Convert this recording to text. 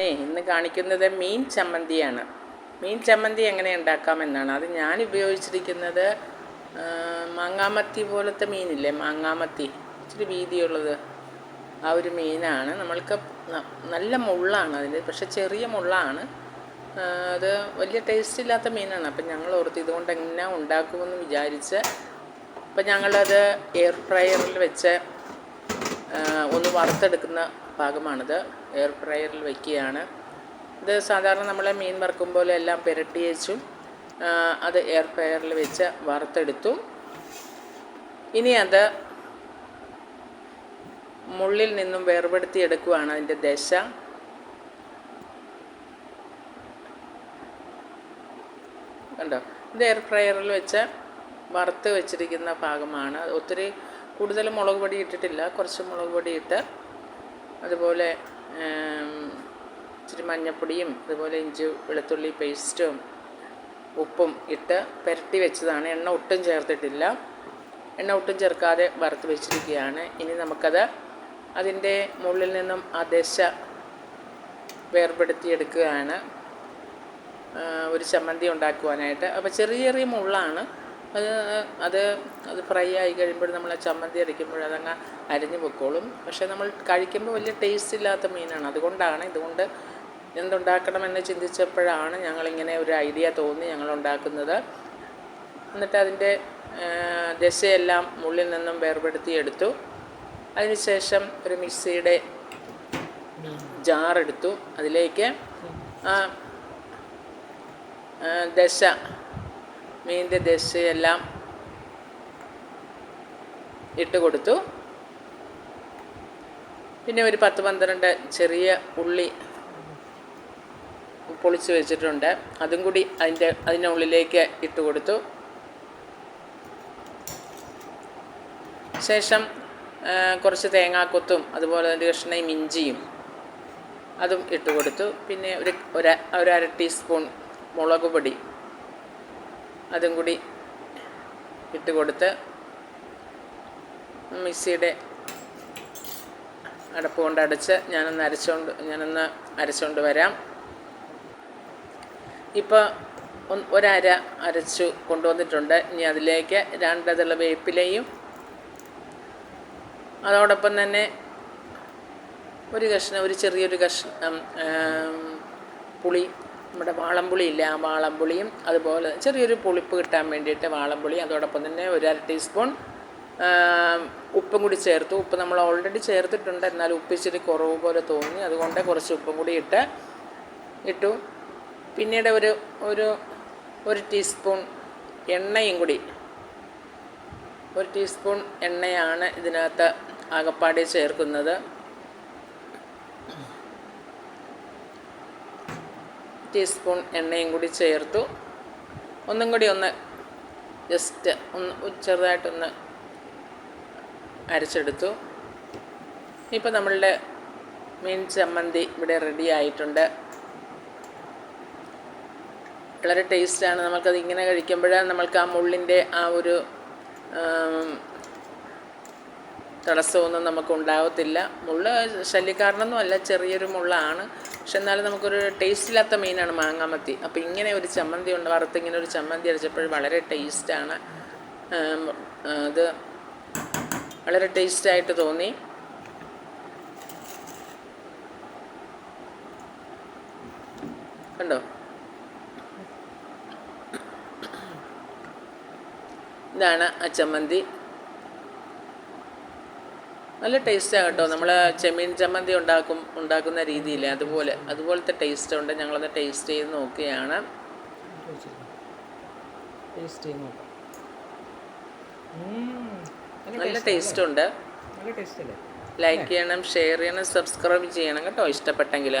ഇന്ന് കാണിക്കുന്നത് മീൻ ചമ്മന്തിയാണ്. മീൻ ചമ്മന്തി എങ്ങനെ ഉണ്ടാക്കാമെന്നാണ്. അത് ഞാൻ ഉപയോഗിച്ചിരിക്കുന്നത് മാങ്ങാമത്തി പോലത്തെ മീനില്ലേ മാങ്ങാമത്തി. ഇച്ചിരി വീതിയുള്ളത് ആ ഒരു മീനാണ്. നമ്മൾക്ക് നല്ല മുള്ളാണ് അതിന് പക്ഷെ ചെറിയ മുള്ളാണ്. അത് വലിയ ടേസ്റ്റ് ഇല്ലാത്ത മീനാണ്. അപ്പം ഞങ്ങൾ ഓർത്ത് ഇതുകൊണ്ട് എങ്ങനെ ഉണ്ടാക്കുമെന്ന് വിചാരിച്ച് അപ്പം ഞങ്ങളത് എയർ ഫ്രയറിൽ വെച്ച് ഒന്ന് വറുത്തെടുക്കുന്ന ഭാഗമാണിത്. എയർ ഫ്രയറിൽ വയ്ക്കുകയാണ് ഇത് സാധാരണ നമ്മൾ മീൻ വറുക്കും പോലെ എല്ലാം പുരട്ടി വെച്ചും അത് എയർ ഫ്രയറിൽ വെച്ച് വറുത്തെടുത്തു. ഇനി അത് മുള്ളിൽ നിന്നും വേർപെടുത്തി എടുക്കുകയാണ് അതിന്റെ ദശ. കണ്ടോ? ഇത് എയർ ഫ്രയറിൽ വെച്ച് വറുത്ത് വെച്ചിരിക്കുന്ന ഭാഗമാണ്. ഒത്തിരി കൂടുതൽ മുളക് പൊടി ഇട്ടിട്ടില്ല. കുറച്ച് മുളക് പൊടി ഇട്ട് അതുപോലെ ഇച്ചിരി മഞ്ഞൾപ്പൊടിയും അതുപോലെ ഇഞ്ചി വെളുത്തുള്ളി പേസ്റ്റും ഉപ്പും ഇട്ട് പുരട്ടി വെച്ചതാണ്. എണ്ണ ഒട്ടും ചേർത്തിട്ടില്ല. എണ്ണ ഒട്ടും ചേർക്കാതെ വറുത്ത് വെച്ചിരിക്കുകയാണ്. ഇനി നമുക്കത് അതിന്റെ മുകളിൽ നിന്നും ആ ദശ വേർപെടുത്തിയെടുക്കുകയാണ്. ഒരു ചമ്മന്തി ഉണ്ടാക്കുവാനായിട്ട്. അപ്പോൾ ചെറിയ ചെറിയ മുള്ളാണ്. അത് അത് അത് ഫ്രൈ ആയി കഴിയുമ്പോൾ നമ്മൾ ആ ചമ്മന്തി അരയ്ക്കുമ്പോൾ അതങ്ങ് അരിഞ്ഞു പൊക്കോളും പക്ഷേ നമ്മൾ കഴിക്കുമ്പോൾ വലിയ ടേസ്റ്റ് ഇല്ലാത്ത മീനാണ്. അതുകൊണ്ടാണ് ഇതുകൊണ്ട് എന്തുണ്ടാക്കണമെന്ന് ചിന്തിച്ചപ്പോഴാണ് ഞങ്ങളിങ്ങനെ ഒരു ഐഡിയ തോന്നി ഞങ്ങൾ ഉണ്ടാക്കുന്നത് എന്നിട്ട് അതിന്റെ ദശയെല്ലാം ഉള്ളിൽ നിന്നും വേർപെടുത്തി എടുത്തു. അതിനുശേഷം ഒരു മിക്സിയുടെ ജാറെടുത്തു അതിലേക്ക് ദശ മീനിന്റെ ദശയെല്ലാം ഇട്ട് കൊടുത്തു. പിന്നെ ഒരു പത്ത് പന്ത്രണ്ട് ചെറിയ ഉള്ളി പൊളിച്ച് വെച്ചിട്ടുണ്ട്. അതും കൂടി അതിന്റെ അതിന്റെ ഉള്ളിലേക്ക് ഇട്ട് കൊടുത്തു. ശേഷം കുറച്ച് തേങ്ങാക്കൊത്തും അതുപോലെ തന്നെ കഷ്ണയും ഇഞ്ചിയും അതും ഇട്ട് കൊടുത്തു. പിന്നെ ഒരു ഒരു അര ടീസ്പൂൺ മുളക് പൊടി അതും കൂടി ഇട്ട് കൊടുത്ത് മിക്സിയുടെ അടപ്പ് കൊണ്ട് അടച്ച് ഞാനൊന്ന് അരച്ചുകൊണ്ട് ഞാനൊന്ന് അരച്ചുകൊണ്ട് വരാം. ഇപ്പോൾ ഒരര അരച്ചു കൊണ്ടുവന്നിട്ടുണ്ട്. ഇനി അതിലേക്ക് രണ്ടതുള്ള വേപ്പിലയും അതോടൊപ്പം തന്നെ ഒരു കഷ്ണം ഒരു ചെറിയൊരു കഷ്ണം പുളി നമ്മുടെ വാളംപുളി ഇല്ല? ആ വാളംപുളിയും അതുപോലെ ചെറിയൊരു പുളിപ്പ് കിട്ടാൻ വേണ്ടിയിട്ട് വാളംപുളി അതോടൊപ്പം തന്നെ ഒരു അര ടീസ്പൂൺ ഉപ്പും കൂടി ചേർത്തു. ഉപ്പ് നമ്മൾ ഓൾറെഡി ചേർത്തിട്ടുണ്ട്. എന്നാൽ ഉപ്പ് ഇച്ചിരി കുറവ് പോലെ തോന്നി. അതുകൊണ്ട് കുറച്ച് ഉപ്പും കൂടി ഇട്ട് ഇട്ടു. പിന്നീട് ഒരു ഒരു ഒരു ടീസ്പൂൺ എണ്ണയും കൂടി. ഒരു ടീസ്പൂൺ എണ്ണയാണ് ഇതിനകത്ത് ആകപ്പാടി ചേർക്കുന്നത്. ടീസ്പൂൺ എണ്ണയും കൂടി ചേർത്തു. ഒന്നും കൂടി ഒന്ന് ജസ്റ്റ് ഒന്ന് ചെറുതായിട്ടൊന്ന് അരച്ചെടുത്തു. ഇപ്പോൾ നമ്മളുടെ മീൻ ചമ്മന്തി ഇവിടെ റെഡി ആയിട്ടുണ്ട്. വളരെ ടേസ്റ്റാണ് നമുക്കത് ഇങ്ങനെ കഴിക്കുമ്പോൾ നമ്മൾക്ക് ആ മുള്ളിന്റെ ആ ഒരു തടസ്സമൊന്നും നമുക്ക് ഉണ്ടാകത്തില്ല മുള്ള ശല്യക്കാരനൊന്നും അല്ല ചെറിയൊരു മുള്ളാണ്. പക്ഷെ എന്നാലും നമുക്കൊരു ടേസ്റ്റ് ഇല്ലാത്ത മീനാണ് മാങ്ങാമത്തി. അപ്പോൾ ഇങ്ങനെ ഒരു ചമ്മന്തി ഉണ്ട് വറുത്ത് ഇങ്ങനെ ഒരു ചമ്മന്തി അരച്ചപ്പോൾ വളരെ ടേസ്റ്റാണ്. അത് വളരെ ടേസ്റ്റായിട്ട് തോന്നി. കണ്ടോ? ഇതാണ് ആ ചമ്മന്തി. നല്ല ടേസ്റ്റാണ് കേട്ടോ. നമ്മൾ ചെമ്മീൻ ചമ്മന്തി ഉണ്ടാക്കും ഉണ്ടാക്കുന്ന രീതിയിൽ അതുപോലെ അതുപോലത്തെ ടേസ്റ്റ് ഉണ്ട്. ഞങ്ങളത് ടേസ്റ്റ് ചെയ്ത് നോക്കുകയാണ്. നല്ല ടേസ്റ്റ് ഉണ്ട്. ലൈക്ക് ചെയ്യണം ഷെയർ ചെയ്യണം സബ്സ്ക്രൈബ് ചെയ്യണം കേട്ടോ. ഇഷ്ടപ്പെട്ടെങ്കിൽ